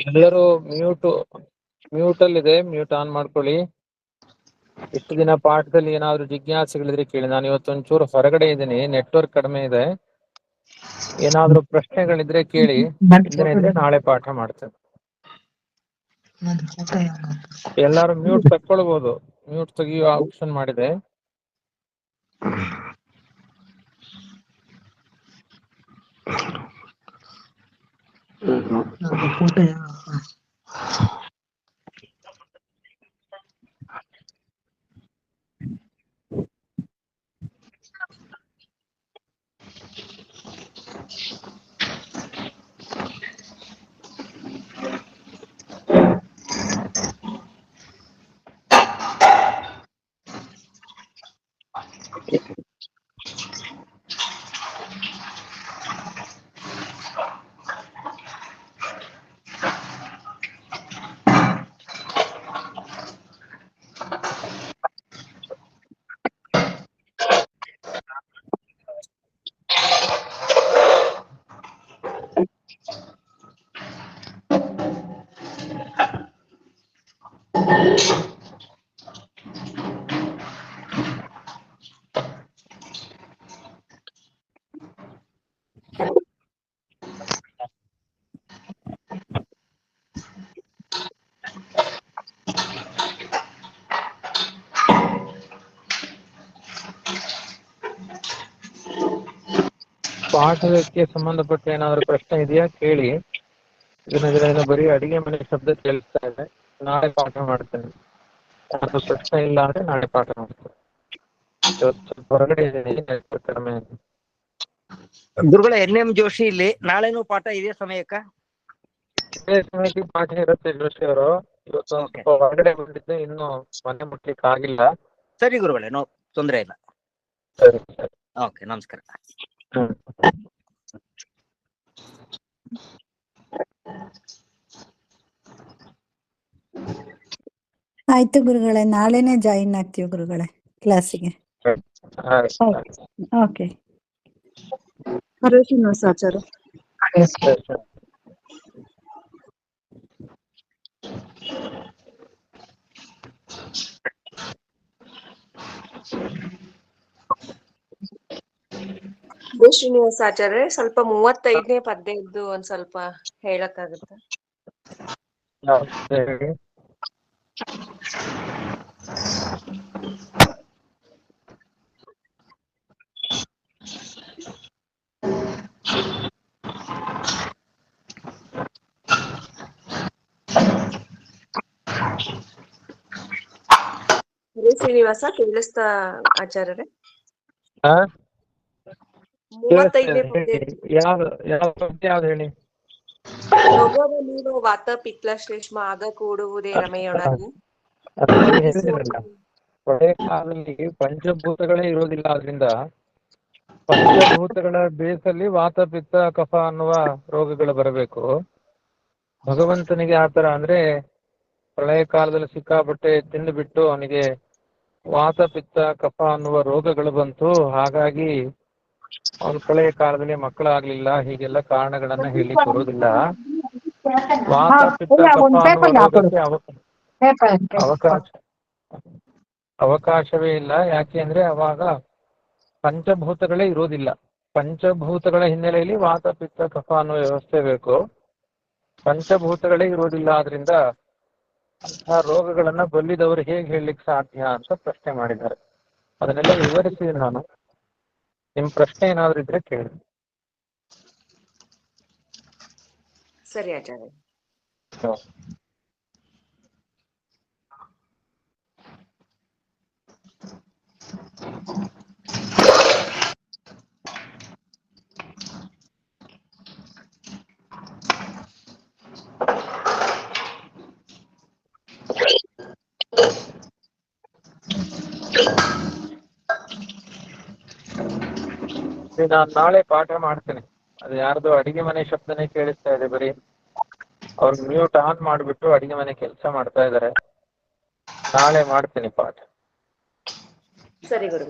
ಎಲ್ಲರೂ mute ಮ್ಯೂಟಲ್ಲಿದೆ mute on ಮಾಡ್ಕೊಳ್ಳಿ. ಇಷ್ಟು ದಿನ ಪಾಠದಲ್ಲಿ ಏನಾದ್ರು ಜಿಜ್ಞಾಸೆಗಳಿದ್ರೆ ಕೇಳಿ. ನಾನು ಇವತ್ತು ಒಂಚೂರು ಹೊರಗಡೆ ಇದ್ದೀನಿ. ನೆಟ್ವರ್ಕ್ ಕಡಿಮೆ ಇದೆ. ಏನಾದ್ರು ಪ್ರಶ್ನೆಗಳಿದ್ರೆ ಕೇಳಿ. ನಾಳೆ ಪಾಠ ಮಾಡ್ತೇನೆ. ಎಲ್ಲಾರು ಮ್ಯೂಟ್ ತಕ್ಕೊಳ್ಬಹುದು ಮ್ಯೂಟ್ ತೆಗಿಯೋ ಆಪ್ಷನ್ ಮಾಡಿದೆ. Thank you. ಪಾಠಕ್ಕೆ ಸಂಬಂಧಪಟ್ಟ ಏನಾದ್ರು ಪ್ರಶ್ನೆ ಇದೆಯಾ? ಕೇಳಿ. ಇದನ್ನ ಬರೀ ಅಡಿಗೆ ಮನೆ ಶಬ್ದ ಕೇಳಿಸ್ತಾ ಇದೆ. ನಾಳೆ ಪಾಠ ಮಾಡ್ತೇನೆ. ಏನಾದ್ರು ಪ್ರಶ್ನೆ ಇಲ್ಲ ಅಂದ್ರೆ ನಾಳೆ ಪಾಠ ಮಾಡ್ತೇನೆ. ಹೊರಗಡೆ ಕಡಿಮೆ ಗುರುಗಳ ಎನ್ ಎಂ ಜೋಶಿ ಇಲ್ಲಿ. ನಾಳೆನೂ ಪಾಠ ಇದೇ ಸಮಯಕ್ಕ? ಇದೇ ಸಮಯಕ್ಕೆ ಪಾಠ ಇರುತ್ತೆ ಜೋಶಿ ಅವರು. ಇವತ್ತು ಹೊರಗಡೆ ಬಂದಿದ್ದೆ. ಇನ್ನು ಮನೆ ಮುಟ್ಲಿಕ್ಕೆ ಆಗಿಲ್ಲ. ಸರಿ ಗುರುಗಳೇ ನೋ ತೊಂದ್ರೆ ಇಲ್ಲ. ಸರಿ ಸರಿ. ಓಕೆ ನಮಸ್ಕಾರ. ಆಯ್ತು ಗುರುಗಳೇ ನಾಳೆನೆ ಜಾಯಿನ್ ಆಗ್ತೀವಿ ಗುರುಗಳೇ ಕ್ಲಾಸಿಗೆ. ಓಕೆ ಹರೇ ಶ್ರೀನಿವಾಸಾಚಾರ್ಯ ಸರಿ, ಶ್ರೀನಿವಾಸ ಆಚಾರ್ಯ ಸ್ವಲ್ಪ ಮೂವತ್ತೈದನೇ ಪದ್ಯದ್ದು ಒಂದ್ ಸ್ವಲ್ಪ ಹೇಳಕ್ಕಾಗುತ್ತ? ಶ್ರೀನಿವಾಸ ಕೇಳಿಸ್ತಾ ಆಚಾರ್ಯರೇ? ಮೂವತ್ತೈದನೇ. ಯಾವ್ದು ಯಾವ ಹೇಳಿ? ನೀನು ವಾತ ಪಿತ್ಲ ಶ್ಲೇಷ್ಮ ಆಗ ಕೂಡುವುದೇ ರಮೆಯೊಳಗೆ. ಕಾಲದಲ್ಲಿ ಪಂಚಭೂತಗಳೇ ಇರೋದಿಲ್ಲ ಆದ್ರಿಂದ ಪಂಚಭೂತಗಳ ಬೇಸಲ್ಲಿ ವಾತ ಪಿತ್ತ ಕಫ ಅನ್ನುವ ರೋಗಗಳು ಬರಬೇಕು. ಭಗವಂತನಿಗೆ ಆತರ ಅಂದ್ರೆ ಪ್ರಳಯ ಕಾಲದಲ್ಲಿ ಸಿಕ್ಕಾಪಟ್ಟೆ ತಿಂದು ಬಿಟ್ಟು ಅವನಿಗೆ ವಾತ ಪಿತ್ತ ಕಫ ಅನ್ನುವ ರೋಗಗಳು ಬಂತು. ಹಾಗಾಗಿ ಅವನ ಪ್ರಳಯ ಕಾಲದಲ್ಲಿ ಮಕ್ಕಳಾಗ್ಲಿಲ್ಲ ಹೀಗೆಲ್ಲ ಕಾರಣಗಳನ್ನ ಹೇಳಿ ಕೊಡೋದಿಲ್ಲ ಅವಕಾಶ ಅವಕಾಶವೇ ಇಲ್ಲ. ಯಾಕೆ ಅಂದ್ರೆ ಅವಾಗ ಪಂಚಭೂತಗಳೇ ಇರೋದಿಲ್ಲ ಪಂಚಭೂತಗಳ ಹಿನ್ನೆಲೆಯಲ್ಲಿ ವಾತ ಪಿತ್ತ ಕಫ ಅನ್ನೋ ವ್ಯವಸ್ಥೆ ಬೇಕು. ಪಂಚಭೂತಗಳೇ ಇರೋದಿಲ್ಲ ಆದ್ರಿಂದ ಅಂತಹ ರೋಗಗಳನ್ನ ಬಲ್ಲಿದವರು ಹೇಗೆ ಹೇಳಲಿಕ್ಕೆ ಸಾಧ್ಯ ಅಂತ ಪ್ರಶ್ನೆ ಮಾಡಿದ್ದಾರೆ. ಅದನ್ನೆಲ್ಲ ವಿವರಿಸಿದೆ ನಾನು. ನಿಮ್ ಪ್ರಶ್ನೆ ಏನಾದ್ರು ಇದ್ರೆ ಕೇಳಿ. ಸರಿ ಆಚಾರ್ಯ. ನಾನು ನಾಳೆ ಪಾಠ ಮಾಡ್ತೇನೆ. ಅದು ಯಾರ್ದೋ ಅಡಿಗೆ ಮನೆ ಶಬ್ದನೇ ಕೇಳಿಸ್ತಾ ಇದೆ ಬರೀ. ಅವ್ರು ಮ್ಯೂಟ್ ಆನ್ ಮಾಡಿಬಿಟ್ಟು ಅಡಿಗೆ ಮನೆ ಕೆಲಸ ಮಾಡ್ತಾ ಇದಾರೆ. ನಾಳೆ ಮಾಡ್ತೀನಿ ಪಾಠ. ಸರಿ ಗುರು